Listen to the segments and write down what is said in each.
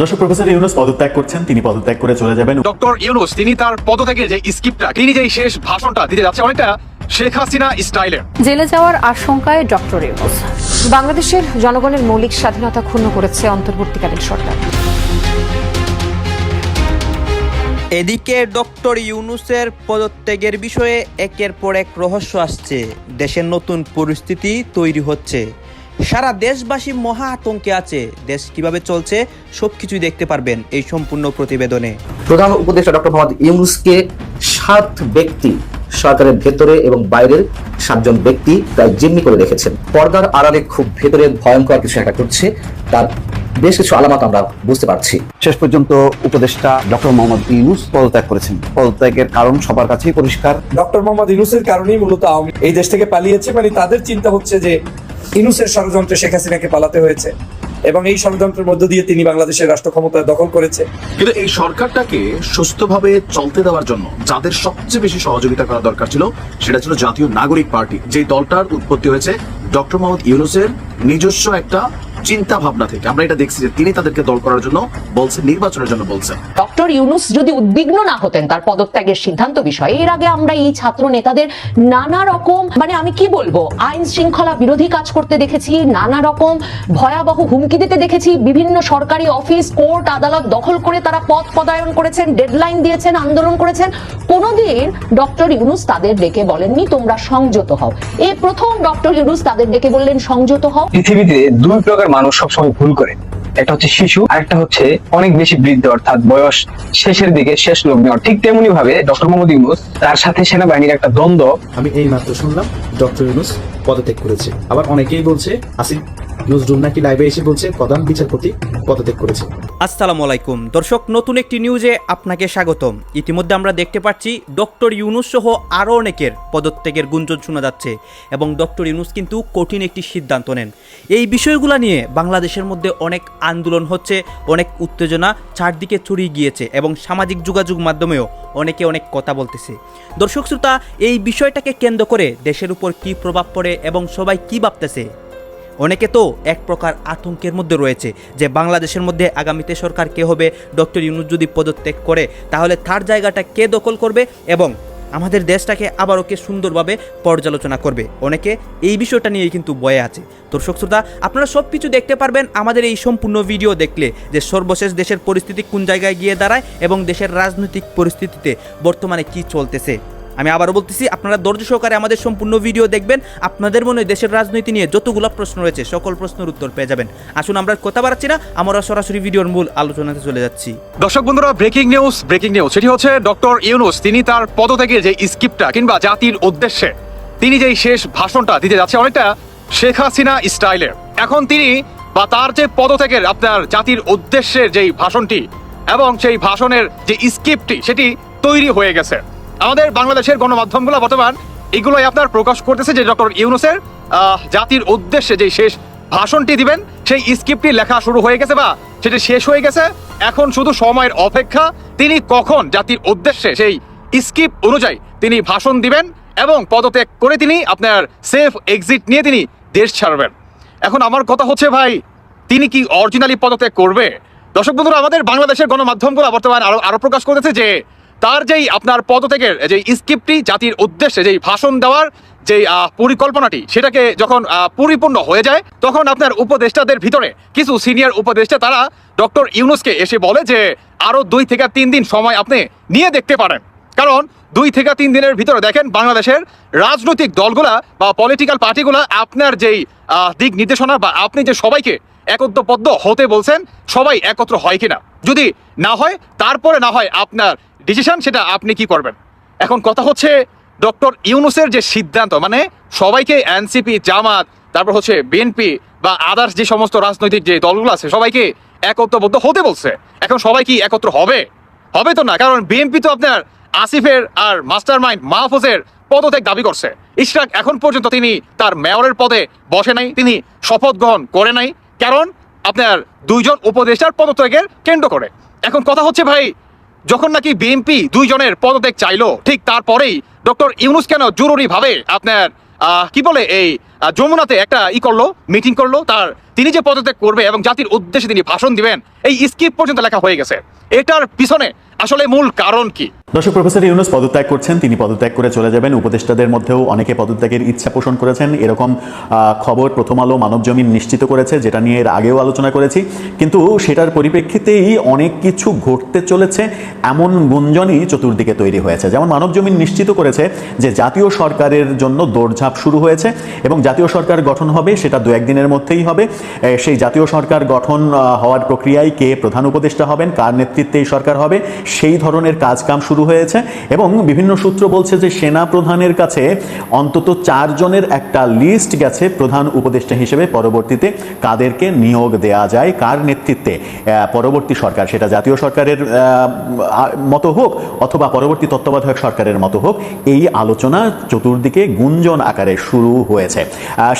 দর্শক প্রফেসর ইউনুস পদত্যাগ করছেন তিনি পদত্যাগ করে চলে যাবেন। ডক্টর ইউনুস তিনি তার পদ থেকে যে স্কিপটা তিনি যে শেষ ভাষণটা দিতে যাচ্ছে অনেকটা শেখ হাসিনা স্টাইলের জেলে যাওয়ার আশঙ্কায় ডক্টর ইউনুস। বাংলাদেশের জনগণের মৌলিক স্বাধীনতা ক্ষুণ্ণ করেছে অন্তর্বর্তীকালীন সরকার। এদিকে ডক্টর ইউনুসের পদত্যাগের বিষয়ে একের পর এক রহস্য আসছে। দেশের নতুন পরিস্থিতি তৈরি হচ্ছে। সারা দেশবাসী মহা আতঙ্কে আছে। দেশ কীভাবে চলছে সবকিছুই দেখতে পারবেন এই সম্পূর্ণ প্রতিবেদনে। প্রধান উপদেষ্টা ডক্টর মোহাম্মদ ইউনুসকে সাত ব্যক্তি সরকারের ভেতরে এবং বাইরের সাতজন ব্যক্তি প্রায় জিম্মি করে রেখেছেন। পর্দার আড়ালে খুব ভেতরে ভয়ঙ্কর কিছু একটা করছে তার বেশ কিছু আলামত আমরা বুঝতে পারছি। শেষ পর্যন্ত উপদেষ্টা ডক্টর মোহাম্মদ ইউনুস পদত্যাগ করেছেন। পদত্যাগের কারণ সবার কাছেই পরিষ্কার। ডক্টর মোহাম্মদ ইনুসের কারণেই মূলত এই দেশ থেকে পালিয়েছে মানে তাদের চিন্তা হচ্ছে যে ইনুসের ষড়যন্ত্রে শেখ হাসিনাকে পালাতে হয়েছে এবং এই ষড়যন্ত্রের মধ্য দিয়ে তিনি বাংলাদেশের রাষ্ট্র ক্ষমতা দখল করেছে। কিন্তু এই সরকারটাকে সুস্থভাবে চলতে দেওয়ার জন্য যাদের সবচেয়ে বেশি সহযোগিতা করা দরকার ছিল, সেটা ছিল জাতীয় নাগরিক পার্টি। যে দলটার উৎপত্তি হয়েছে ডক্টর মোহাম্মদ ইউনুসের নিজস্ব একটা চিন্তা ভাবনা থেকে। আমরা এটা দেখছি যে তিনি তাদেরকে দল করার জন্য বলছেন, নির্বাচনের জন্য বলছেন। ডক্টর ইউনুস যদি উদ্বিগ্ন না হতেন তার পদত্যাগের সিদ্ধান্ত বিষয়ে, এর আগে আমরা এই ছাত্র নেতাদের নানা রকম মানে আমি কি বলব, আইন শৃঙ্খলা বিরোধী কাজ করতে দেখেছি, নানা রকম ভয়াবহ হুমকি দিতে দেখেছি, বিভিন্ন সরকারি অফিস, কোর্ট, আদালত দখল করে তারা পথ পদায়ন করেছেন, ডেডলাইন দিয়েছেন, আন্দোলন করেছেন। কোনোদিন ডক্টর ইউনুস তাদের ডেকে বলেননি তোমরা সংযত হও। এই প্রথম ডক্টর ইউনুস তাদের ডেকে বললেন সংযত হও। পৃথিবীতে দুই প্রকার মানুষ সবসময় ভুল করে। একটা হচ্ছে শিশু আর একটা হচ্ছে অনেক বেশি বৃদ্ধ অর্থাৎ বয়স শেষের দিকে শেষ লগ্নে। ঠিক তেমনি ভাবে ডক্টর মোহাম্মদ ইউনুস তার সাথে সেনাবাহিনীর একটা দ্বন্দ্ব। আমি এই মাত্র শুনলাম ডক্টর ইউনুস পদত্যাগ করেছে। আবার অনেকেই বলছে আসিফ নজরুল নাকি লাইভে এসে বলছে, প্রধান বিচারপতি পদত্যাগ করেছে। আসসালামু আলাইকুম। দর্শক, নতুন একটি নিউজে আপনাকে স্বাগতম। ইতিমধ্যে আমরা দেখতে পাচ্ছি ডক্টর ইউনুস সহ আরও অনেকের পদত্যাগের গুঞ্জন শোনা যাচ্ছে এবং ডক্টর ইউনুস কিন্তু কঠিন একটি সিদ্ধান্ত নেন। এই বিষয়গুলো নিয়ে বাংলাদেশের মধ্যে অনেক আন্দোলন হচ্ছে, অনেক উত্তেজনা চারদিকে ছড়িয়ে গিয়েছে এবং সামাজিক যোগাযোগ মাধ্যমেও অনেকে অনেক কথা বলতেছে। দর্শক শ্রোতা, এই বিষয়টাকে কেন্দ্র করে দেশের উপর কী প্রভাব পড়ে এবং সবাই কী ভাবতেছে? অনেকে তো এক প্রকার আতঙ্কের মধ্যে রয়েছে যে বাংলাদেশের মধ্যে আগামীতে সরকার কে হবে? ডক্টর ইউনুস যদি পদত্যাগ করে, তাহলে তার জায়গাটা কে দখল করবে এবং আমাদের দেশটাকে আবারও কে সুন্দরভাবে পর্যালোচনা করবে? অনেকে এই বিষয়টা নিয়ে কিন্তু বয়ে আছে। দর্শক শ্রোতা, আপনারা সব কিছু দেখতে পারবেন আমাদের এই সম্পূর্ণ ভিডিও দেখলে যে সর্বশেষ দেশের পরিস্থিতি কোন জায়গায় গিয়ে দাঁড়ায় এবং দেশের রাজনৈতিক পরিস্থিতিতে বর্তমানে কি চলতেছে। আমি আবারও বলতেছি, আপনারা ধৈর্য সহকারে আমাদের সম্পূর্ণ ভিডিও দেখবেন। আপনাদের মনে দেশের রাজনীতি নিয়ে যতগুলো প্রশ্ন রয়েছে, সকল প্রশ্নের উত্তর পেয়ে যাবেন। আসুন, আমরা কথা বাড়াচ্ছি না, আমরা সরাসরি ভিডিওর মূল আলোচনাতে চলে যাচ্ছি। দর্শক বন্ধুরা ব্রেকিং নিউজ ব্রেকিং নিউজ সেটি হচ্ছে ডক্টর ইউনুস, তিনি তার পদ থেকে যে স্কিপটা কিংবা জাতির উদ্দেশ্যে তিনি যেই শেষ ভাষণটা দিতে যাচ্ছে, অনেকটা শেখ হাসিনা স্টাইলের এখন তিনি বা তার যে পদ থেকে আপনার জাতির উদ্দেশ্যের যেই ভাষণটি এবং সেই ভাষণের যে স্ক্রিপ্টটি সেটি তৈরি হয়ে গেছে। আমাদের বাংলাদেশের গণমাধ্যমগুলো বর্তমান এগুলোই আপনার প্রকাশ করতেছে যে ডক্টর ইউনুসের জাতির উদ্দেশ্যে যেই শেষ ভাষণটি দিবেন, সেই স্ক্রিপ্টটি লেখা শুরু হয়ে গেছে বা সেটি শেষ হয়ে গেছে। এখন শুধু সময়ের অপেক্ষা, তিনি কখন জাতির উদ্দেশ্যে সেই স্ক্রিপ্ট অনুযায়ী তিনি ভাষণ দিবেন এবং পদত্যাগ করে তিনি আপনার সেফ এক্সিট নিয়ে তিনি দেশ ছাড়বেন। এখন আমার কথা হচ্ছে ভাই, তিনি কি অরিজিনালি পদত্যাগ করবে? দর্শক বন্ধুরা, আমাদের বাংলাদেশের গণমাধ্যমগুলো বর্তমান আরও আরও প্রকাশ করেছে যে তার যেই আপনার পদত্যাগের যে স্ক্রিপ্টটি, জাতির উদ্দেশ্যে যেই ভাষণ দেওয়ার যে পরিকল্পনাটি, সেটাকে যখন পরিপূর্ণ হয়ে যায়, তখন আপনার উপদেষ্টাদের ভিতরে কিছু সিনিয়র উপদেষ্টা, তারা ডক্টর ইউনুসকে এসে বলে যে আরও দুই থেকে তিন দিন সময় আপনি নিয়ে দেখতে পারেন। কারণ দুই থেকে তিন দিনের ভিতরে দেখেন, বাংলাদেশের রাজনৈতিক দলগুলা বা পলিটিক্যাল পার্টিগুলা আপনার যেই দিক নির্দেশনা বা আপনি যে সবাইকে একত্রবদ্ধ হতে বলছেন, সবাই একত্র হয় কিনা। যদি না হয়, তারপরে না হয় আপনার ডিসিশন সেটা আপনি কি করবেন? এখন কথা হচ্ছে ডক্টর ইউনুসের যে সিদ্ধান্ত মানে সবাইকে এনসিপি, জামাত, তারপর হচ্ছে বিএনপি বা আদার্স যে সমস্ত রাজনৈতিক যে দলগুলো আছে, সবাইকে একত্রবদ্ধ হতে বলছে। এখন সবাই কি একত্র হবে? হবে তো না, কারণ বিএনপি তো আপনার আসিফের আর মাস্টার মাইন্ড মাহফুজের পদত্যাগ দাবি করছে। ইশরাক এখন পর্যন্ত তিনি তার মেয়রের পদে বসে নাই, তিনি শপথ গ্রহণ করে নাই, কারণ আপনার দুইজন উপদেষ্টার পদত্যাগের কেন্দ্র করে। এখন কথা হচ্ছে ভাই যখন নাকি বিএনপি দুইজনের পদত্যাগ চাইলো, ঠিক তারপরেই ডক্টর ইউনুস কেন জরুরিভাবে আপনার কি বলে এই যমুনাতে একটা ই করল মিটিং করল, তার তিনি যে পদত্যাগ করবে এবং জাতির উদ্দেশ্যে তিনি ভাষণ দিবেন, এই স্কিপ পর্যন্ত লেখা হয়ে গেছে। এটার পিছনে আসলে মূল কারণ কি? দর্শক, প্রফেসর ইউনুস পদত্যাগ করছেন, তিনি পদত্যাগ করে চলে যাবেন। উপদেষ্টাদের মধ্যেও অনেকে পদত্যাগের ইচ্ছা পোষণ করেছেন। এরকম খবর প্রথম আলো মানব জমিন নিশ্চিত করেছে, যেটা নিয়ে এর আগেও আলোচনা করেছি। কিন্তু সেটার পরিপ্রেক্ষিতেই অনেক কিছু ঘটতে চলেছে, এমন গুঞ্জনই চতুর্দিকে তৈরি হয়েছে। যেমন মানব জমিন নিশ্চিত করেছে যে জাতীয় সরকারের জন্য দৌড়ঝাঁপ শুরু হয়েছে এবং জাতীয় সরকার গঠন হবে, সেটা দু একদিনের মধ্যেই হবে। সেই জাতীয় সরকার গঠন হওয়ার প্রক্রিয়ায় কে প্রধান উপদেষ্টা হবেন, কার নেতৃত্বে এই সরকার হবে, সেই ধরনের কাজকাম শুরু হয়েছে এবং বিভিন্ন সূত্র বলছে যে সেনা প্রধানের কাছে অন্তত চারজনের একটা লিস্ট গেছে প্রধান উপদেষ্টা হিসেবে পরবর্তীতে কাদেরকে নিয়োগ দেয়া যায়, কার নেতৃত্বে পরবর্তী সরকার, সেটা জাতীয় সরকারের মতো হোক অথবা পরবর্তী তত্ত্বাবধায়ক সরকারের মতো হোক, এই আলোচনা চতুর্দিকে গুঞ্জন আকারে শুরু হয়েছে।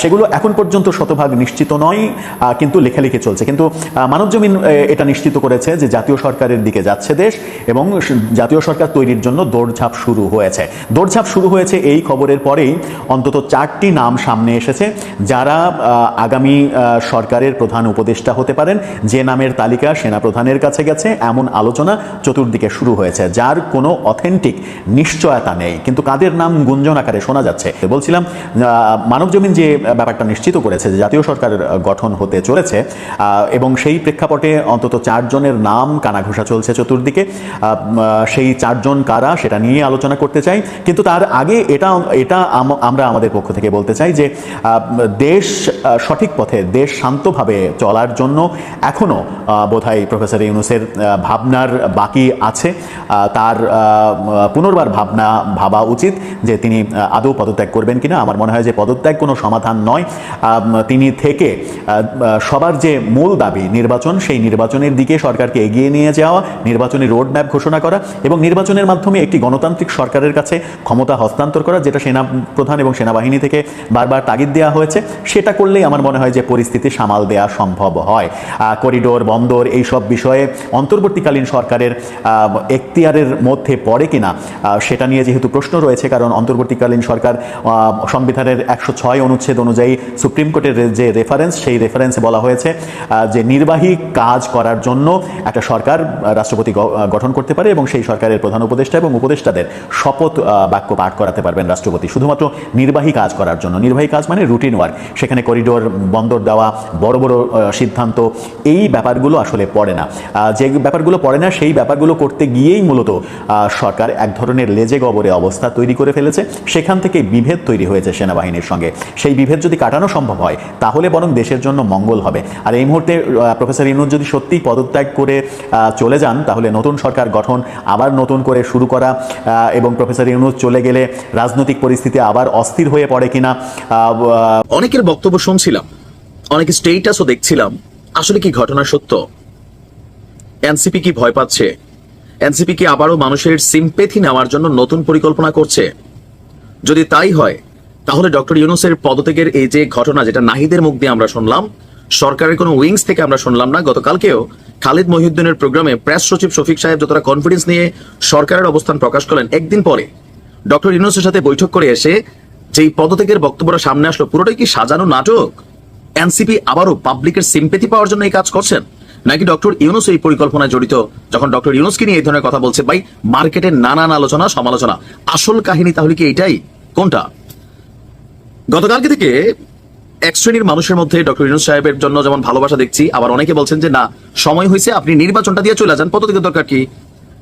সেগুলো এখন পর্যন্ত শতভাগ নিশ্চিত নয় কিন্তু লেখালেখি চলছে। কিন্তু আহ, মানব জমিন এটা নিশ্চিত করেছে যে জাতীয় সরকারের দিকে যাচ্ছে দেশ এবং জাতীয় সরকার তৈরির জন্য দৌড়ঝাঁপ শুরু হয়েছে। দৌড়ঝাঁপ শুরু হয়েছে এই খবরের পরেই অন্তত চারটি নাম সামনে এসেছে যারা আগামী সরকারের প্রধান উপদেষ্টা হতে পারেন। যে নামের তালিকা সেনাপ্রধানের কাছে গেছে এমন আলোচনা চতুর্দিকে শুরু হয়েছে যার কোনো অথেন্টিক নিশ্চয়তা নেই। কিন্তু কাদের নাম গুঞ্জন আকারে শোনা যাচ্ছে? বলছিলাম আহ, মানব জমিন যে ব্যাপারটা নিশ্চিত করেছে যে জাতীয় সরকার গঠন হতে চলেছে এবং সেই প্রেক্ষাপটে অন্তত চারজনের নাম কানাঘোষা চলছে চতুর্দিকে। সেই চারজন কারা সেটা নিয়ে আলোচনা করতে চাই। কিন্তু তার আগে এটা এটা আমরা আমাদের পক্ষ থেকে বলতে চাই যে দেশ সঠিক পথে দেশ শান্তভাবে চলার জন্য এখনও বোধহয় প্রফেসর ইউনুসের ভাবনার বাকি আছে। তার পুনর্বার ভাবনা ভাবা উচিত যে তিনি, আদৌ পদত্যাগ করবেন কিনা। আমার মনে হয় যে পদত্যাগ কোনো সমাধান নয়। তিনি থেকে সবার যে মূল দাবি, নির্বাচন, সেই নির্বাচনের দিকে সরকারকে এগিয়ে নিয়ে যাওয়া, নির্বাচনী রোড ম্যাপ ঘোষণা করা এবং নির্বাচনের মাধ্যমে একটি গণতান্ত্রিক সরকারের কাছে ক্ষমতা হস্তান্তর করা, যেটা সেনা প্রধান এবং সেনাবাহিনী থেকে বারবার তাগিদ দেওয়া হয়েছে, সেটা করলেই আমার মনে হয় যে পরিস্থিতি সামাল দেওয়া সম্ভব হয়। করিডোর, বন্দর এই সব বিষয়ে অন্তর্বর্তীকালীন সরকারের এখতিয়ারের মধ্যে পড়ে কিনা সেটা নিয়ে যেহেতু প্রশ্ন রয়েছে, কারণ অন্তর্বর্তীকালীন সরকার সংবিধানের একশো ছয় অনুচ্ছেদ অনুযায়ী সুপ্রিম কোর্টের যে রেফারেন্স সেই রেফারেন্সে বলা হয়েছে যে নির্বাহী কাজ করার জন্য একটা সরকার রাষ্ট্রপতি গঠন করতে পারে এবং সেই সরকারের প্রধান উপদেষ্টা এবং উপদেষ্টাদের শপথ বাক্য পাঠ করাতে পারবেন রাষ্ট্রপতি। শুধুমাত্র নির্বাহী কাজ করার জন্য। নির্বাহী কাজ মানে রুটিন ওয়ার্ক সেখানে করিডোর বন্দর দেওয়া, বড় বড় সিদ্ধান্ত, এই ব্যাপারগুলো আসলে পড়ে না। যে ব্যাপারগুলো পড়ে না, সেই ব্যাপারগুলো করতে গিয়েই মূলত সরকার এক ধরনের লেজে গবরে অবস্থা তৈরি করে ফেলেছে। সেখান থেকে বিভেদ তৈরি হয়েছে সেনাবাহিনীর সঙ্গে। সেই বিভেদ যদি কাটানো সম্ভব হয়, তাহলে বরং দেশের জন্য মঙ্গল হবে। আর এই মুহূর্তে প্রফেসর ইনুজ যদি সত্যিই পদত্যাগ করে চলে যান, তাহলে নতুন সরকার গঠন, আবার নতুন করে শুরু করা এবং প্রফেসর ইউনুস চলে গেলে রাজনৈতিক পরিস্থিতি আবার অস্থির হয়ে পড়ে কিনা অনেকের বক্তব্য শুনছিলাম, অনেক স্টেটাসও দেখছিলাম। আসলে কি ঘটনা সত্য? এনসিপি কি ভয় পাচ্ছে? এনসিপি কি আবারও মানুষের সিম্পেথি নেওয়ার জন্য নতুন পরিকল্পনা করছে? যদি তাই হয় তাহলে ডক্টর ইউনুসের পদত্যাগের এই যে ঘটনা যেটা নাহিদের মুখ দিয়ে আমরা শুনলাম, সরকারের কোনো উইংস থেকে আমরা শুনলাম না। গতকালকেও খালিদ মহিউদ্দিনের প্রোগ্রামে প্রেস সচিব শফিক সাহেব যতটা কনফিডেন্স নিয়ে সরকারের অবস্থান প্রকাশ করলেন, একদিন পরে ডক্টর ইউনুসের সাথে বৈঠক করে এসে যেই পদত্যাগের বক্তব্যটা সামনে আসলো, পুরোটাই কি সাজানো নাটক? এনসিপি আবারও পাবলিকের সিম্পেথি পাওয়ার জন্য এই কাজ করছেন? নাকি ডক্টর ইউনুস এই পরিকল্পনায় জড়িত, যখন ডক্টর ইউনুসকে নিয়ে এই ধরনের কথা বলছে, ভাই মার্কেটের নানান আলোচনা, সমালোচনা। আসল কাহিনী তাহলে কি এইটাই? কোনটা? গতকালকে থেকে এক শ্রেণির মানুষের মধ্যে ডক্টর ইউনুস সাহেবের জন্য যেমন ভালোবাসা দেখছি, আবার অনেকে বলছেন যে, না, সময় হয়েছে, আপনি নির্বাচনটা দিয়ে চলে যান। পদত্যাগের দরকার কি?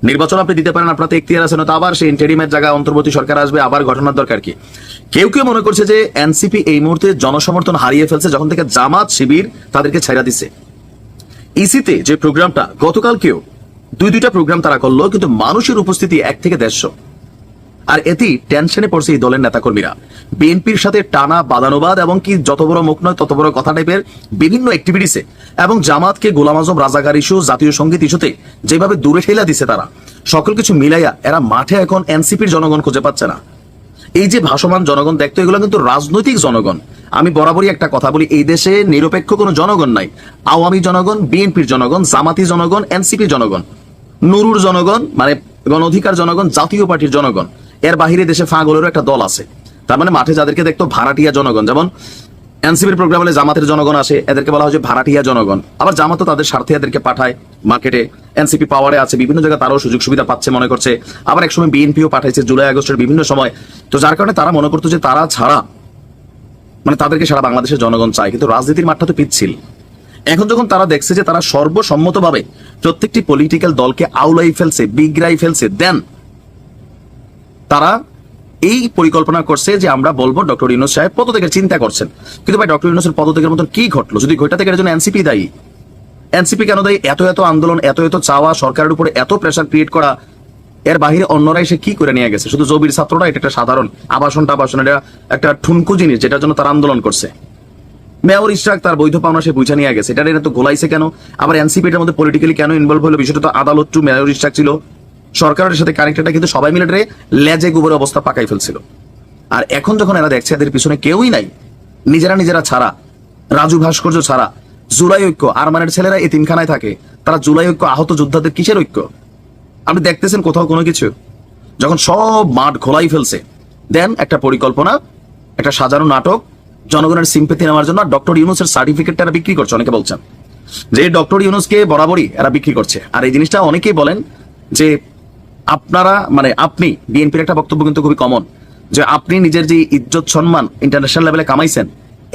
নির্বাচন আপনি দিতে পারেন আপনার এখতিয়ার আছে না তো আবার সেই ইন্টারিমের জায়গায় অন্তর্বর্তী সরকার আসবে, আবার ঘটনার দরকার কি? কেউ কেউ মনে করছে যে, এনসিপি এই মুহূর্তে জনসমর্থন হারিয়ে ফেলছে, যখন থেকে জামাত শিবির তাদেরকে ছেড়া দিছে। ইসিতে যে প্রোগ্রামটা, গতকালকেও দুই দুইটা প্রোগ্রাম তারা করল, কিন্তু মানুষের উপস্থিতি এক থেকে দেড়শো। আর এতেই টেনশনে পড়ছে এই দলের নেতাকর্মীরা। বিএনপির সাথে টানা বাদানুবাদ এবং কি যত বড় মুখ নয় তত বড় কথা টাইপের বিভিন্ন অ্যাক্টিভিটিসে এবং জামাতকে গোলাম আজম রাজাকার ইস্যু জাতীয় সংগীত ইস্যুতে যেভাবে দূরে ঠেলা দিছে তারা, সকল কিছু মিলাইয়া এরা মাঠে এখন এনসিপির জনগণ খুঁজে পাচ্ছে না। এই যে ভাসমান জনগণ দেখতো, এগুলো কিন্তু রাজনৈতিক জনগণ। আমি বরাবরই একটা কথা বলি, এই দেশে নিরপেক্ষ কোনো জনগণ নাই। আওয়ামী জনগণ, বিএনপির জনগণ, জামাতি জনগণ এনসিপি জনগণ, নুরুর জনগণ মানে গণ অধিকার জনগণ, জাতীয় পার্টির জনগণ। এর বাহিরে দেশে ফাঁগলেরও একটা দল আছে। তার মানে মাঠে যাদেরকে দেখতো ভাড়াটিয়া জনগণ, যেমন এনসিপির প্রোগ্রাম জামাতের জনগণ আসে, এদেরকে বলা হয় ভাড়াটিয়া জনগণ। আবার জামাত তাদের স্বার্থে এদেরকে পাঠায় মার্কেটে এনসিপি পাওয়ারে আছে, বিভিন্ন জায়গায় তারাও সুযোগ সুবিধা পাচ্ছে মনে করছে। আবার একসময় বিএনপিও পাঠাইছে জুলাই আগস্টের বিভিন্ন সময়। তো যার কারণে তারা মনে করতো যে তারা ছাড়া মানে তাদেরকে সারা বাংলাদেশের জনগণ চায়। কিন্তু রাজনীতির মাঠটা তো পিচ্ছিল। এখন যখন তারা দেখছে যে তারা সর্বসম্মতভাবে প্রত্যেকটি পলিটিক্যাল দলকে আউলাই ফেলছে বিগড়াই ফেলছে দেন তারা এই পরিকল্পনা করছে যে আমরা বলব ডক্টর ইউনুস সাহেব পদত্যাগের চিন্তা করছেন। কিন্তু ভাই, ডক্টর ইউনুসের পদত্যাগের মতন কি ঘটলো? যদি ঘটা থেকে, এর জন্য এনসিপি দায়ী। এনসিপি কেন দায়ী? এত এত আন্দোলন, এত এত চাওয়া, সরকারের উপরে এত প্রেশার ক্রিয়েট করা। এর বাহিরে অন্যরা এসে কি করে নিয়ে গেছে? শুধু জবির ছাত্ররা, এটা একটা সাধারণ আবাসন টাবাসন, এটা একটা ঠুনকু জিনিস যেটার জন্য তারা আন্দোলন করছে। মেয়র ইশরাক তার বৈধ পাওনা সে বুঝে নিয়ে গেছে। এটা এটা তো গোলাইছে কেন? আবার এনসিপি এটার মধ্যে পলিটিক্যালি কেন ইনভলভ হলো? বিষয়টা তো আদালত টু মেয়র ইশরাক ছিল। সরকারের সাথে কানেক্টেড কিন্তু সবাই মিলে লেজে গোবর অবস্থা পাকাই ফেলছিল। আর এখন যখন এরা দেখছে এদের পিছনে কেউই নাই, নিজেরা নিজেরা ছাড়া, রাজু ভাস্কর্য ছাড়া, জুলাই ঐক্য আরমানের ছেলেরা এই তিনখানায় থাকে, তারা জুলাই ঐক্য আহত যোদ্ধাদের কিসের ঐক্য? আপনি দেখতেছেন কোথাও কোনো কিছু? যখন সব মাঠ খোলাই ফেলছে, দেন একটা পরিকল্পনা, একটা সাজানো নাটক, জনগণের সিম্পেথি নেওয়ার জন্য ডক্টর ইউনুসের সার্টিফিকেটটা এরা বিক্রি করছে, অনেকে বলছেন। যে ডক্টর ইউনুসকে বরাবরই এরা বিক্রি করছে। আর এই জিনিসটা অনেকেই বলেন যে আপনারা মানে আপনি, বিএনপির একটা বক্তব্য কিন্তু খুবই কমন যে আপনি নিজের যে ইজ্জত, সম্মান ইন্টারন্যাশনাল লেভেলে কামাইছেন,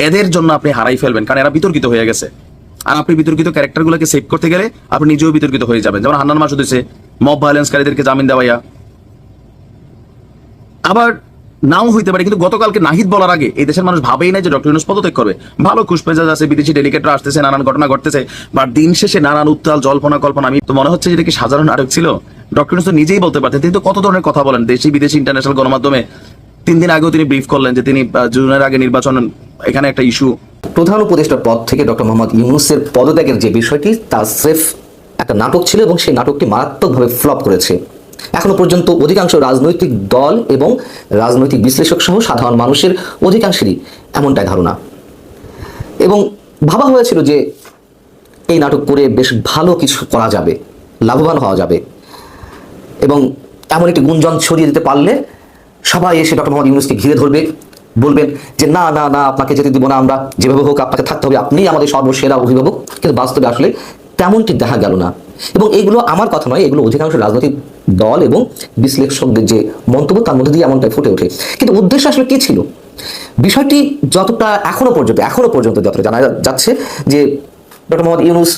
এদের জন্য আপনি হারাই ফেলবেন, কারণ এরা বিতর্কিত হয়ে গেছে। আর আপনি বিতর্কিত ক্যারেক্টারগুলোকে সেভ করতে গেলে আপনি নিজেও বিতর্কিত হয়ে যাবেন। যেমন হান্নান মাসুদ হয়েছে মব ভায়োলেন্সকারীদেরকে জামিন দেওয়াইয়া আবার নাও হইতে পারে, কিন্তু গতকালকে নাহিদ বলার আগে এই দেশের মানুষ ভাবেই না যে ডক্টর ইউনুস পদত্যাগ করবে। ভালো খুশপেজাজ আছে বিদেশি ডেলিগেটরা আসতেছে, নানান ঘটনা ঘটতেছে, বা দিন শেষে নানান উত্তাল, জল্পনা, কল্পনা। আমি তো মনে হচ্ছে যে এটা কি সাধারণ নাটক ছিল? ডক্টর ইউনুস তো নিজেই বলতে পারতেন, তিনি তো কত ধরনের কথা বলেন? দেশি, বিদেশি ইন্টারন্যাশনাল গণমাধ্যমে তিন দিন আগেও তিনি ব্রিফ করলেন যে তিনি জুনের আগে নির্বাচন, এখানে একটা ইস্যু প্রধান উপদেষ্টার পদ থেকে ডক্টর মোহাম্মদ ইউনুসের পদত্যাগের যে বিষয়টি তা স্রেফ একটা নাটক ছিল এবং সেই নাটকটি মারাত্মকভাবে ফ্লপ করেছে। এখনও পর্যন্ত অধিকাংশ রাজনৈতিক দল এবং রাজনৈতিক বিশ্লেষক সহ সাধারণ মানুষের অধিকাংশেরই এমনটাই ধারণা। এবং ভাবা হয়েছিল যে এই নাটক করে বেশ ভালো কিছু করা যাবে, লাভবান হওয়া যাবে। এবং এমন একটি গুঞ্জন ছড়িয়ে দিতে পারলে সবাই এসে ডক্টর মোহাম্মদ ইউনুসকে ঘিরে ধরবে, বলবেন যে না না না, আপনাকে যেতে দিব না আমরা, যেভাবে হোক আপনাকে থাকতে হবে, আপনিই আমাদের সর্বসেরা অভিভাবক। কিন্তু বাস্তবে আসলে তেমনটি দেখা গেল না। এবং এইগুলো আমার কথা নয়, এগুলো অধিকাংশ রাজনৈতিক দল এবং বিশ্লেষকদের যে মন্তব্য, তার মধ্যে দিয়ে এমনটাই ফুটে ওঠে। কিন্তু উদ্দেশ্য আসলে কি ছিল? বিষয়টি যতটা এখনও পর্যন্ত এখনও পর্যন্ত যতটা জানা যাচ্ছে যে ডক্টর মোহাম্মদ ইউনুস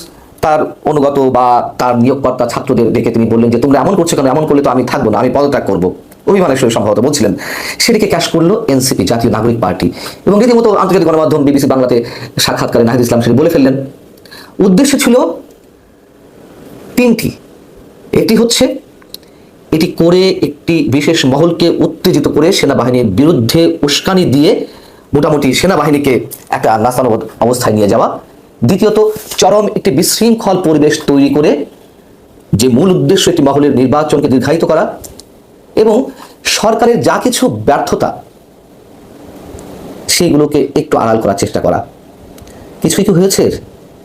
তার অনুগত বা তার নিয়োগকর্তা ছাত্রদের দেখে তিনি বললেন যে, তোমরা এমন করছ কেন? এমন করলে তো আমি থাকব না, আমি পদত্যাগ করব। অভিমানের সঙ্গে সম্ভবত বলছিলেন। সেটিকে ক্যাশ করল এনসিপি, জাতীয় নাগরিক পার্টি এবং রীতিমতো আন্তর্জাতিক গণমাধ্যম বিবিসি বাংলাতে সাক্ষাৎকারে নাহিদ ইসলাম সেটি বলে ফেললেন। উদ্দেশ্য ছিল তিনটি। একটি হচ্ছে, এটি করে একটি বিশেষ মহলকে উত্তেজিত করে সেনাবাহিনীর বিরুদ্ধে উস্কানি দিয়ে মোটামুটি সেনাবাহিনীকে একটা নাস্তানো অবস্থায় নিয়ে যাওয়া। দ্বিতীয়ত, চরম একটি বিশৃঙ্খল পরিবেশ তৈরি করে যে মূল উদ্দেশ্য একটি মহলের নির্বাচনকে দীর্ঘায়িত করা এবং সরকারের যা কিছু ব্যর্থতা সেইগুলোকে একটু আড়াল করার চেষ্টা করা। কিছু কি হয়েছে,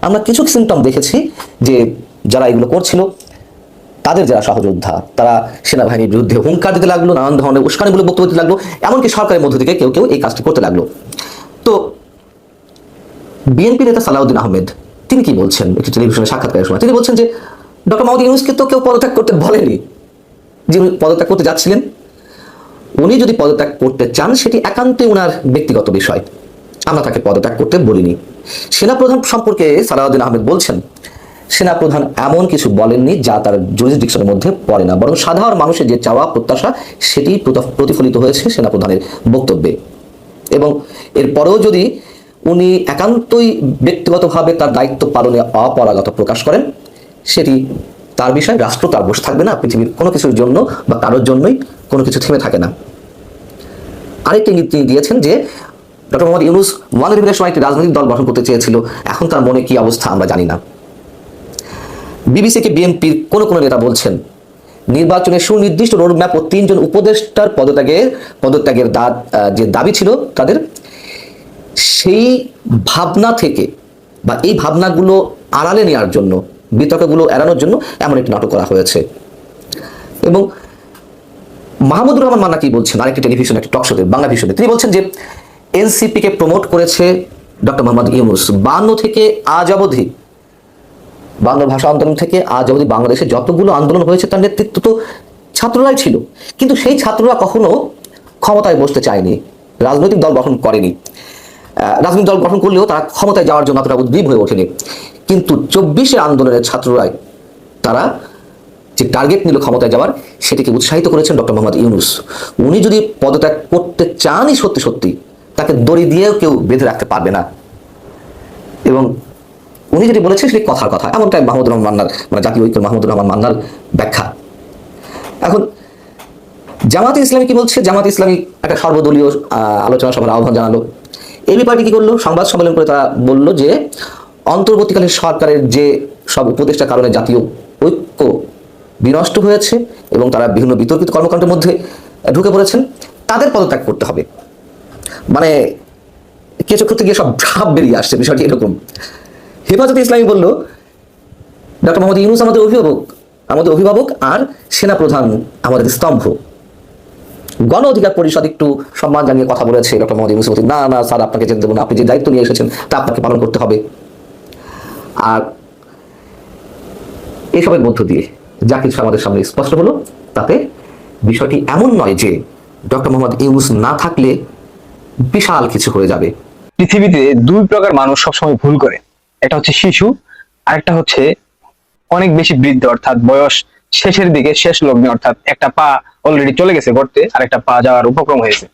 আমরা কিছু সিমটম দেখেছি যে যারা এগুলো করছিল, তাদের যারা সহযোদ্ধা, তারা সেনাবাহিনীর বিরুদ্ধে হুঙ্কার দিতে লাগল, নানান ধরনের উস্কানিমূলক বক্তব্য দিতে লাগল, এমনকি সরকারের মধ্য থেকে কেউ কেউ এই কাজটি করতে লাগল। তো, বিএনপি নেতা সালাউদ্দিন আহমেদ, তিনি কি বলছেন? একটি টেলিভিশনে সাক্ষাৎকারের সময় তিনি বলছেন যে, ডক্টর মাহমুদ ইউনুসকে তো কেউ পদত্যাগ করতে বলেনি। যিনি পদত্যাগ করতে যাচ্ছিলেন, উনি যদি পদত্যাগ করতে চান, সেটি একান্তই ওনার ব্যক্তিগত বিষয়। আমরা তাকে পদত্যাগ করতে বলিনি। সেনাপ্রধান সম্পর্কে সালাউদ্দিন আহমেদ বলছেন সেনাপ্রধান এমন কিছু বলেননি যা তার জুরিসডিকশনের মধ্যে পড়ে না। বরং সাধারণ মানুষের যে চাওয়া, প্রত্যাশা, সেটি প্রত- প্রতিফলিত হয়েছে সেনাপ্রধানের বক্তব্যে। এবং এরপরেও যদি উনি একান্তই ব্যক্তিগতভাবে তার দায়িত্ব পালনে অপরাগত প্রকাশ করেন, সেটি তার বিষয়ে রাষ্ট্র তার বসে থাকবে না, পৃথিবীর কোনো কিছুর জন্য বা কারোর জন্যই কোনো কিছু থেমে থাকে না। আরেকটি ইঙ্গিত তিনি দিয়েছেন যে ডক্টর মোহাম্মদ ইউনুস ওয়ান সময় একটি রাজনৈতিক দল গঠন করতে চেয়েছিল। এখন তার মনে কি অবস্থা আমরা জানি না। বিবিসিকে বিএনপির কোন কোন নেতা বলছেন নির্বাচনের সুনির্দিষ্ট রোডম্যাপ ও তিনজন উপদেষ্টার পদত্যাগের পদত্যাগের দা যে দাবি ছিল তাদের, সেই ভাবনা থেকে বা এই ভাবনাগুলো আড়ালে নেওয়ার জন্য, বিতর্কগুলো এড়ানোর জন্য এমন একটি নাটক করা হয়েছে। এবং মাহমুদুর রহমান মান্না কি বলছেন? আরেকটি টেলিভিশন, একটি টক শোতে, বাংলা ভিশনে। তিনি বলছেন যে, এনসিপিকে প্রমোট করেছে ডক্টর মোহাম্মদ ইউনুস। বান্ন থেকে আজ অবধি বাংলা ভাষা আন্দোলন থেকে আজ অবধি বাংলাদেশে যতগুলো আন্দোলন হয়েছে, তার নেতৃত্ব তো ছাত্ররাই ছিল। কিন্তু সেই ছাত্ররা কখনো ক্ষমতায় বসতে চায়নি, রাজনৈতিক দল গঠন করেনি। রাজনৈতিক দল গঠন করলেও তারা ক্ষমতায় যাওয়ার জন্য অতটা উদ্দীপ হয়ে ওঠেনি। কিন্তু চব্বিশের আন্দোলনের ছাত্ররাই, তারা যে টার্গেট নিল ক্ষমতায় যাওয়ার, সেটিকে উৎসাহিত করেছেন ডক্টর মোহাম্মদ ইউনুস। উনি যদি পদত্যাগ করতে চানই সত্যি সত্যি, তাকে দড়ি দিয়েও কেউ বেঁধে রাখতে পারবে না। এবং উনি যেটি বলেছেন সেটি কথার কথা, এমনটাই মাহমুদুর রহমান মান্নার মানে জাতীয় ঐক্য মাহমুদুর রহমান মান্নার ব্যাখ্যা। এখন, জামাতে ইসলামী কি বলছে? জামাতে ইসলামী একটা সর্বদলীয় আলোচনা সভার আহ্বান জানালো। এবি পার্টি কি করল? সংবাদ সম্মেলন করে তারা বলল যে, অন্তর্বর্তীকালীন সরকারের যে সব উপদেষ্টার কারণে জাতীয় ঐক্য বিনষ্ট হয়েছে এবং তারা বিভিন্ন বিতর্কিত কর্মকাণ্ডের মধ্যে ঢুকে পড়েছেন, তাদের পদত্যাগ করতে হবে। মানে কিছু ক্ষেত্রে গিয়ে সব ভাব বেরিয়ে আসছে, বিষয়টি এরকম। হেফাজতে ইসলামী বলল ডক্টর মোহাম্মদ ইউনুস আমাদের অভিভাবক আমাদের অভিভাবক আর সেনাপ্রধান আমাদের স্তম্ভ। গণ অধিকার পরিষদ একটু সম্মান জানিয়ে কথা বলেছে ডক্টর মোহাম্মদ ইউনুস বলছেন, না না স্যার আপনাকে যেতে দেবো না। আপনি যে দায়িত্ব নিয়ে এসেছেন তা আপনাকে পালন করতে হবে। আর এসবের মধ্য দিয়ে যা কিছু আমাদের সামনে স্পষ্ট হলো তাতে বিষয়টি এমন নয় যে ডক্টর মোহাম্মদ ইউনুস না থাকলে বিশাল কিছু হয়ে যাবে। পৃথিবীতে দুই প্রকার মানুষ সবসময় ভুল করে। একটা হচ্ছে শিশু, আরেকটা হচ্ছে অনেক বেশি বৃদ্ধ, অর্থাৎ বয়স শেষের দিকে, শেষ লগ্নে, অর্থাৎ একটা পা অলরেডি চলে গেছে গড়তে আর একটা পা যাওয়ার উপক্রম হয়েছে।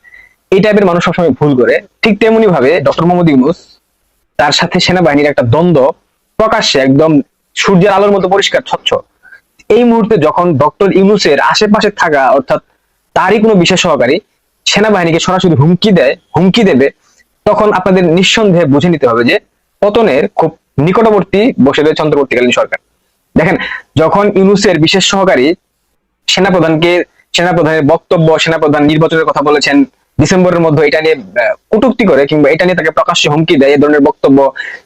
এই টাইপের মানুষ সবসময় ভুল করে। ঠিক তেমনি ভাবে ডক্টর মোহাম্মদ ইউনুস তার সাথে সেনাবাহিনীর একটা দ্বন্দ্ব প্রকাশ্যে একদম সূর্যের আলোর মতো পরিষ্কার, স্বচ্ছ। এই মুহূর্তে যখন ডক্টর ইউনুসের আশেপাশে থাকা, অর্থাৎ তারই কোনো বিশেষ সহকারী সেনাবাহিনীকে সরাসরি হুমকি দেয়, হুমকি দেবে, তখন আপনাদের নিঃসন্দেহে বুঝে নিতে হবে যে পতনের খুব নিকটবর্তী বসে রয়েছে অন্তর্বর্তীকালীন সরকার। দেখেন, যখন ইউনুসের বিশেষ সহকারী সেনাপ্রধানকে, সেনাপ্রধানের বক্তব্য, সেনাপ্রধান নির্বাচনের কথা বলেছেন ডিসেম্বরের মধ্যে, এটা নিয়ে কটূক্তি করে কিংবা এটা নিয়ে তাকে প্রকাশ্যে হুমকি দেয় এই ধরনের বক্তব্য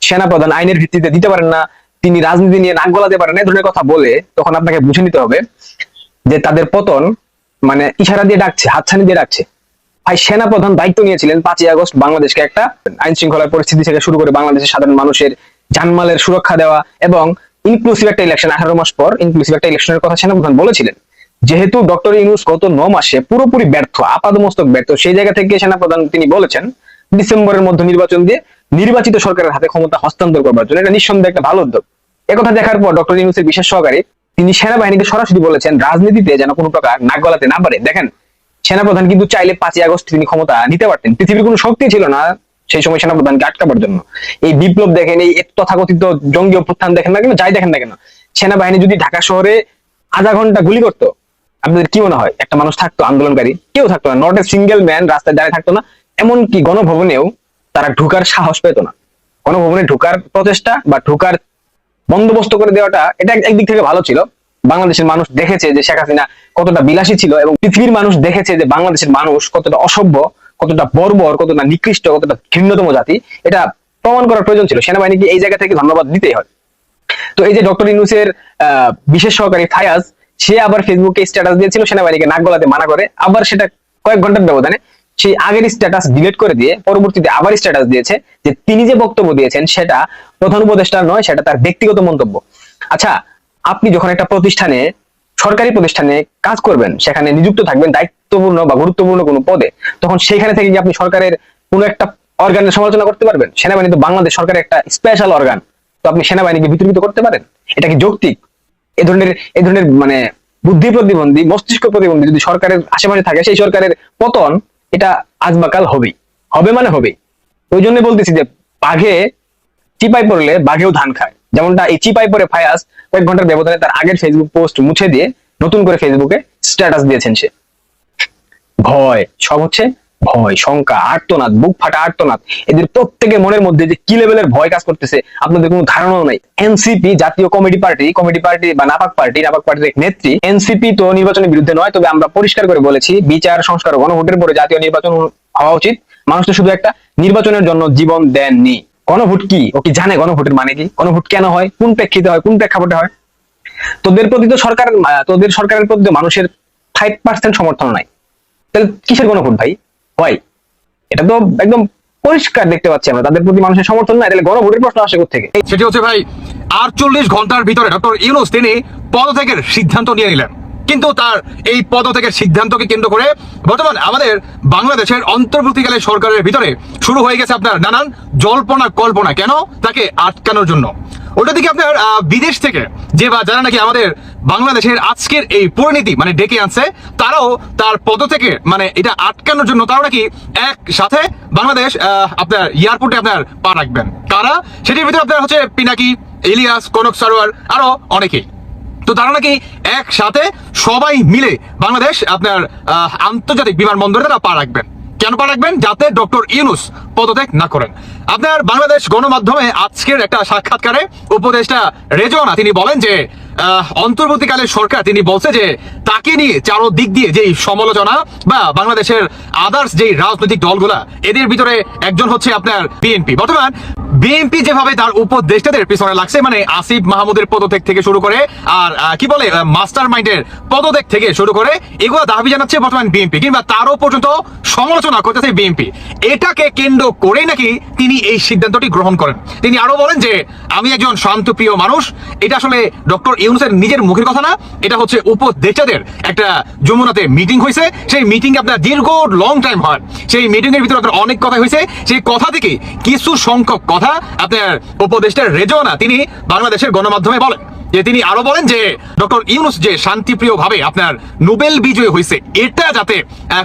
সেনাপ্রধান আইনের ভিত্তিতে দিতে পারেন না, তিনি রাজনীতি নিয়ে নাক গলাতে পারেন এই ধরনের কথা বলে তখন আপনাকে বুঝে নিতে হবে যে তাদের পতন মানে ইশারা দিয়ে ডাকছে, হাতছানি দিয়ে ডাকছে। সেনাপ্রধান দায়িত্ব নিয়েছিলেন পাঁচই আগস্ট বাংলাদেশকে একটা আইন শৃঙ্খলার পরিস্থিতি থেকে শুরু করে বাংলাদেশের সাধারণ মানুষের জানমালের সুরক্ষা দেওয়া এবং ইনক্লুসিভ একটা ইলেকশন আঠারো মাস পর ইনক্লুসিভ একটা ইলেকশনের কথা সেনাপ্রধান বলেছিলেন। যেহেতু ডক্টর ইউনুস গত ন মাসে পুরোপুরি ব্যর্থ, আপাদমস্তক ব্যর্থ, সেই জায়গা থেকে সেনাপ্রধান তিনি বলেছেন, ডিসেম্বরের মধ্যে নির্বাচন দিয়ে নির্বাচিত সরকারের হাতে ক্ষমতা হস্তান্তর করবার জন্য এটা নিঃসন্দেহে একটা ভালো উদ্যোগ। একথা দেখার পর ডক্টর ইউনুসের বিশেষ সহকারী তিনি সেনাবাহিনীকে সরাসরি বলেছেন, রাজনীতিতে যেন কোনো প্রকার নাক গলাতে না পারে। দেখেন সেনাপ্রধান কিন্তু চাইলে পাঁচই আগস্ট তিনি ক্ষমতা নিতে পারতেন। পৃথিবীর কোনো শক্তি ছিল না সেই সময় সেনাপ্রধানকে আটকাবার জন্য। এই বিপ্লব দেখেন, এই তথাকথিত জঙ্গি অভ্যুত্থান দেখেন না কেন, যাই দেখেন না কেন, সেনাবাহিনী যদি ঢাকা শহরে আধা ঘণ্টা গুলি করতো, আপনাদের কি মনে হয়? একটা মানুষ থাকতো, আন্দোলনকারী, কেউ থাকতো না নট এ সিঙ্গেল ম্যান রাস্তায় দাঁড়িয়ে থাকতো না, এমনকি গণভবনেও তারা ঢুকার সাহস পেত না। গণভবনে ঢুকার প্রচেষ্টা বা ঢুকার বন্দোবস্ত করে দেওয়াটা এটা একদিক থেকে ভালো ছিল। বাংলাদেশের মানুষ দেখেছে যে শেখ হাসিনা কতটা বিলাসী ছিল এবং পৃথিবীর মানুষ দেখেছে যে বাংলাদেশের মানুষ কতটা অসভ্য, কতটা বর্বর, কতটা নিকৃষ্ট, কতটা ঘৃণ্যতম জাতি। এটা প্রমাণ করার প্রয়োজন ছিল। সেনাবাহিনীকে এই জায়গা থেকে ধন্যবাদ দিতেই হয়। তো এই যে ডক্টর ইনুসের বিশেষ সহকারী ফায়াজ, সে আবার ফেসবুকে স্ট্যাটাস দিয়েছিল, সেনাবাহিনীকে নাক গলাতে মানা করে। আবার সেটা কয়েক ঘণ্টার ব্যবধানে সেই আগের স্ট্যাটাস ডিলিট করে দিয়ে পরবর্তীতে আবার স্ট্যাটাস দিয়েছে যে তিনি যে বক্তব্য দিয়েছেন, সেটা প্রধান উপদেষ্টা নয়, সেটা তার ব্যক্তিগত মন্তব্য। আচ্ছা আপনি যখন একটা প্রতিষ্ঠানে, সরকারি প্রতিষ্ঠানে কাজ করবেন, সেখানে নিযুক্ত থাকবেন দায়িত্বপূর্ণ বা গুরুত্বপূর্ণ কোনো পদে, তখন সেখানে থেকে কি আপনি সরকারের কোনো একটা অর্গানের সমালোচনা করতে পারবেন? সেনাবাহিনী তো বাংলাদেশ সরকারের একটা স্পেশাল অর্গান তো আপনি সেনাবাহিনীকে বিতর্কিত করতে পারেন? এটা কি যৌক্তিক? এ ধরনের এ ধরনের মানে বুদ্ধি প্রতিবন্ধী, মস্তিষ্ক প্রতিবন্ধী যদি সরকারের আশেপাশে থাকে, সেই সরকারের পতন এটা আজ বা হবেই। হবে মানে হবেই। ওই জন্য বলতেছি যে বাঘে চিপাই পড়লে বাঘেও ধান খায়। যেমনটা এই চিপাই পরে ফায়াস কয়েক ঘণ্টার ব্যবধানে তার আগের ফেসবুক পোস্ট মুছে দিয়ে নতুন করে ফেসবুকে স্ট্যাটাস দিয়েছেন সে। ভয়, সব হচ্ছে ভয়, শঙ্কা, আর্তনাদ, বুক ফাটা আর্তনাদ। এদের প্রত্যেকের মনের মধ্যে যে কি লেভেলের ভয় কাজ করতেছে, আপনাদের কোনো ধারণাও নাই। এনসিপি জাতীয় কমেডি পার্টি কমেডি পার্টি বা নাপাক পার্টি নাপাক পার্টির নেত্রী এনসিপি তো নির্বাচনের বিরুদ্ধে নয়, তবে আমরা পরিষ্কার করে বলেছি, বিচার, সংস্কার গণভোটের পরে জাতীয় নির্বাচন হওয়া উচিত। মানুষ তো শুধু একটা নির্বাচনের জন্য জীবন দেননি। গণভোট কি? ও কি জানে গণভোটের মানে কি? গণভোট কেন হয়? কোন প্রেক্ষিতে হয়? কোন প্রেক্ষাপটে হয়? তোদের প্রতি তো সরকার আহ, তোদের সরকারের প্রতি মানুষের ফাইভ পার্সেন্ট সমর্থন নাই। তাহলে কিসের গণভোট ভাই? হয়। এটা তো একদম পরিষ্কার দেখতে পাচ্ছি আমরা। তাদের প্রতি মানুষের সমর্থন নাই। তাহলে গণভোটের প্রশ্ন আসে থেকে সেটি হচ্ছে ভাই আটচল্লিশ ঘণ্টার ভিতরে ডক্টর ইউনুস তিনি পদত্যাগের সিদ্ধান্ত নিয়ে নিলেন। কিন্তু তার এই পদত্যাগের সিদ্ধান্তকে কেন্দ্র করে বর্তমান আমাদের বাংলাদেশের অন্তর্বর্তীকালে সরকারের ভিতরে শুরু হয়ে গেছে আপনার নানান জল্পনা কল্পনা। কেন? তাকে আটকানোর জন্য। ওটা দিকে আপনার বিদেশ থেকে যে বা যারা নাকি আমাদের বাংলাদেশের আজকের এই পরিণতি মানে ডেকে আনছে, তারাও তার পদ থেকে মানে এটা আটকানোর জন্য তারাও নাকি একসাথে বাংলাদেশ আপনার এয়ারপোর্টে আপনার পা রাখবেন। কারা? সেটির ভিতরে আপনার হচ্ছে পিনাকি ইলিয়াস কনক সারোয়ার, আরও অনেকেই। তো তারা নাকি একসাথে সবাই মিলে বাংলাদেশ আপনার আন্তর্জাতিক বিমানবন্দরে তারা পা রাখবেন। কেন পা রাখবেন? যাতে ডক্টর ইউনুস পদত্যাগ না করেন। আপনার বাংলাদেশ গণমাধ্যমে আজকের একটা সাক্ষাৎকারে উপদেষ্টা রেজওয়ানা তিনি বলেন যে অন্তর্বর্তীকালে সরকার তিনি বলছে যে তাকে নিয়ে চারো দিক দিয়ে যেই সমালোচনা বা বাংলাদেশের আদার্স যেই রাজনৈতিক দলগুলা, এদের ভিতরে একজন হচ্ছে আপনার বিএনপি। বর্তমান বিএনপি যেভাবে তার উপদেষ্টাদের পিছনে লাগছে মানে আসিফ মাহমুদের পদত্যাগ থেকে শুরু করে, আর কি বলে মাস্টার মাইন্ডের পদত্যাগ থেকে শুরু করে, এগুলো দাবি জানাচ্ছে বর্তমান বিএনপি, কিংবা তারও পর্যন্ত সমালোচনা করতেছে বিএনপি। এটাকে কেন্দ্র করে নাকি তিনি এই সিদ্ধান্তটি গ্রহণ করেন? তিনি আরও বলেন যে, আমি একজন শান্তপ্রিয় মানুষ। এটা আসলে ডক্টর ইউনুসের নিজের মুখের কথা না, এটা হচ্ছে উপদেষ্টাদের একটা যমুনাতে মিটিং হয়েছে। সেই মিটিং আপনার দীর্ঘ লং টাইম হয়। সেই মিটিং এর ভিতরে আপনার অনেক কথা হয়েছে। সেই কথা থেকে কিছু সংখ্যক কথা আপনার উপদেষ্টার রেজনা তিনি বাংলাদেশের গণমাধ্যমে বলেন। যে তিনি আরও বলেন যে ডক্টর ইউনুস যে শান্তিপ্রিয় ভাবে আপনার নোবেল বিজয়ী হয়েছে, এটা যাতে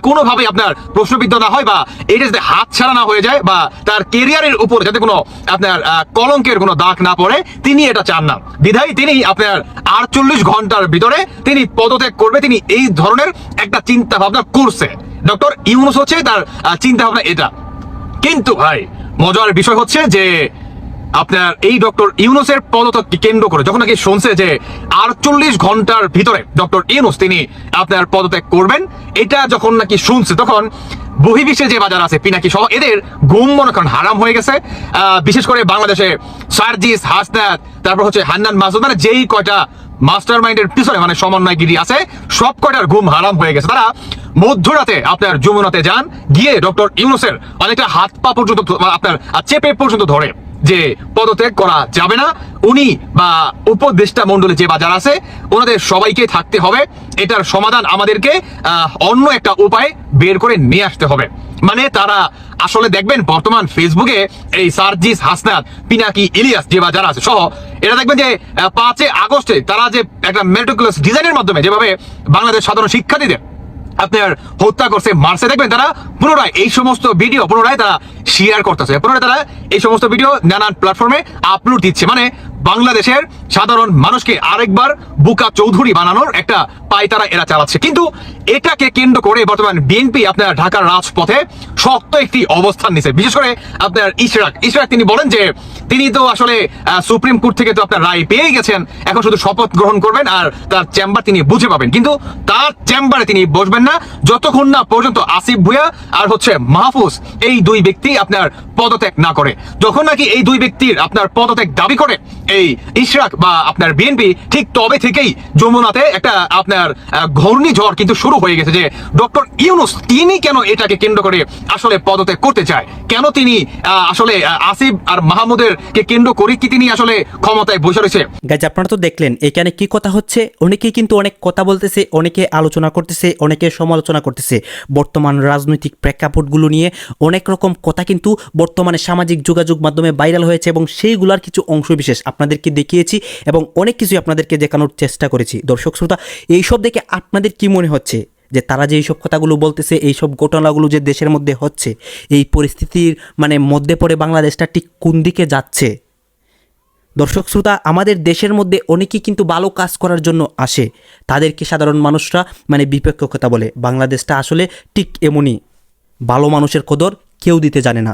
কোনোভাবে আপনার প্রশ্নবিদ্ধ না হয় বা এটা যাতে হাত ছাড়া না হয়ে যায় বা তার কেরিয়ারের উপর যাতে কোনো আপনার কলঙ্কের কোনো দাগ না পড়ে, তিনি এটা চান না। বিধায় তিনি আপনার আটচল্লিশ ঘণ্টার ভিতরে তিনি পদত্যাগ করবে, তিনি এই ধরনের একটা চিন্তা ভাবনা করছে। ডক্টর ইউনুস হচ্ছে তার চিন্তা ভাবনা এটা। কিন্তু ভাই, মজার বিষয় হচ্ছে যে আপনার এই ডক্টর ইউনুসের পদত্যাগকে কেন্দ্র করে, যখন নাকি শুনছে যে আটচল্লিশ ঘণ্টার ভিতরে ডক্টর ইউনুস তিনি আপনার পদত্যাগ করবেন, এটা যখন নাকি শুনছে, তখন বহির্বিশ্বে যে বাজার আছে, পিনাকি সহ, এদের ঘুম মনে করেন হারাম হয়ে গেছে। বিশেষ করে বাংলাদেশে সার্জিস, হাসনাত, তারপর হচ্ছে হান্নান মাসুদ মানে যেই কয়টা মাস্টার মাইন্ডের পিছনে মানে সমন্বয়গিরি আছে, সব কয়টার ঘুম হারাম হয়ে গেছে। তারা মধ্যরাতে আপনার যমুনাতে যান, গিয়ে ডক্টর ইউনুসের অনেকটা হাত পা পর্যন্ত আপনার চেপে পর্যন্ত ধরে। যে পদত্যাগ করা যাবে না। উনি বা উপদেষ্টা মন্ডলে যে বাজার আছে, ওনাদের সবাইকে থাকতে হবে। এটার সমাধান আমাদেরকে অন্য একটা উপায় বের করে নিয়ে আসতে হবে। মানে তারা আসলে দেখবেন, বর্তমান ফেসবুকে এই সার্জিস হাসনাত, পিনাকি ইলিয়াস যে বাজার আছে সহ এটা দেখবেন যে পাঁচে আগস্টে তারা যে একটা মেট্রিকুলাস ডিজাইনের মাধ্যমে যেভাবে বাংলাদেশ সাধারণ শিক্ষার্থীদের আপনার হত্যা করছে মারছে, দেখবেন তারা পুনরায় এই সমস্ত ভিডিও পুনরায় তারা শেয়ার করতেছে। পুনরায় তারা এই সমস্ত ভিডিও নানান প্ল্যাটফর্মে আপলোড দিচ্ছে। মানে বাংলাদেশের সাধারণ মানুষকে আরেকবার বুকা চৌধুরী বানানোর একটা পায় তারা এরা চালাচ্ছে। কিন্তু এটাকে কেন্দ্র করে বর্তমান বিএনপি আপনার ঢাকার রাজপথে শক্ত একটি অবস্থান নিছে। বিশেষ করে আপনার ইশরাক। ইশরাক তিনি বলেন যে, তিনি তো আসলে সুপ্রিম কোর্ট থেকে তো আপনার রায় পেয়ে গেছেন। এখন শুধু শপথ গ্রহণ করবেন আর তার চেম্বার তিনি বুঝে পাবেন। কিন্তু তার চেম্বারে তিনি বসবেন না। যতক্ষণ না পর্যন্ত আসিফ ভুয়া আর হচ্ছে মাহফুজ এই দুই ব্যক্তি আপনার পদত্যাগ না করে। যখন নাকি এই দুই ব্যক্তির আপনার পদত্যাগ দাবি করে এই ইশরাক বা আপনার বিএনপি, ঠিক তবে থেকেই যমুনাতে একটা আপনার ঘূর্ণিঝড় কিন্তু শুরু হয়ে গেছে যে ডক্টর ইউনুস তিনি কেন এটাকে কেন্দ্র করে আসলে পদত্যাগ করতে চায়? কেন তিনি আসলে আসিফ আর মাহমুদের কে কেন্দ্র করে কি তিনি আসলে ক্ষমতায় বসে রয়েছে? গাছ আপনারা তো দেখলেন, এখানে কি কথা হচ্ছে? অনেকেই কিন্তু অনেক কথা বলতেছে, অনেকে আলোচনা করতেছে, অনেকে সমালোচনা করতেছে। বর্তমান রাজনৈতিক প্রেক্ষাপটগুলো নিয়ে অনেক রকম কথা কিন্তু বর্তমানে সামাজিক যোগাযোগ মাধ্যমে ভাইরাল হয়েছে এবং সেইগুলার কিছু অংশবিশেষ আপনাদেরকে দেখিয়েছি এবং অনেক কিছু আপনাদেরকে দেখানোর চেষ্টা করেছি। দর্শক, শ্রোতা, এইসব দেখে আপনাদের কি মনে হচ্ছে? যে তারা যে এইসব কথাগুলো বলতেছে, এইসব ঘটনাগুলো যে দেশের মধ্যে হচ্ছে, এই পরিস্থিতির মানে মধ্যে পড়ে বাংলাদেশটা ঠিক কোন দিকে যাচ্ছে? দর্শক শ্রোতা, আমাদের দেশের মধ্যে অনেকেই কিন্তু ভালো কাজ করার জন্য আসে। তাদেরকে সাধারণ মানুষরা মানে বিপক্ষ কথা বলে। বাংলাদেশটা আসলে ঠিক এমনই। ভালো মানুষের কদর কেউ দিতে জানে না।